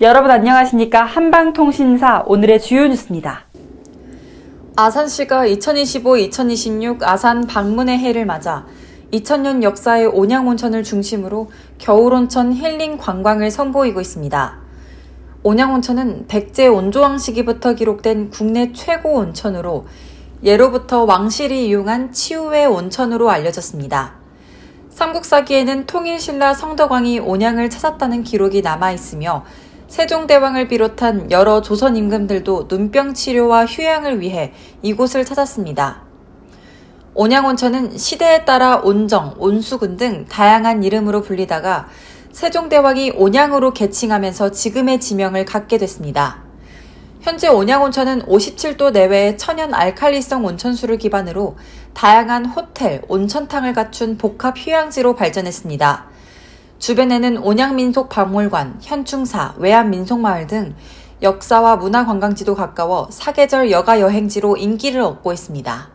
여러분 안녕하십니까? 한방통신사 오늘의 주요 뉴스입니다. 아산시가 2025-2026 아산 방문의 해를 맞아 2000년 역사의 온양온천을 중심으로 겨울온천 힐링 관광을 선보이고 있습니다. 온양온천은 백제 온조왕 시기부터 기록된 국내 최고 온천으로 예로부터 왕실이 이용한 치유의 온천으로 알려졌습니다. 삼국사기에는 통일신라 성덕왕이 온양을 찾았다는 기록이 남아있으며 세종대왕을 비롯한 여러 조선 임금들도 눈병 치료와 휴양을 위해 이곳을 찾았습니다. 온양온천은 시대에 따라 온정, 온수군 등 다양한 이름으로 불리다가 세종대왕이 온양으로 개칭하면서 지금의 지명을 갖게 됐습니다. 현재 온양온천은 57도 내외의 천연 알칼리성 온천수를 기반으로 다양한 호텔, 온천탕을 갖춘 복합 휴양지로 발전했습니다. 주변에는 온양민속 박물관, 현충사, 외암민속마을 등 역사와 문화관광지도 가까워 사계절 여가 여행지로 인기를 얻고 있습니다.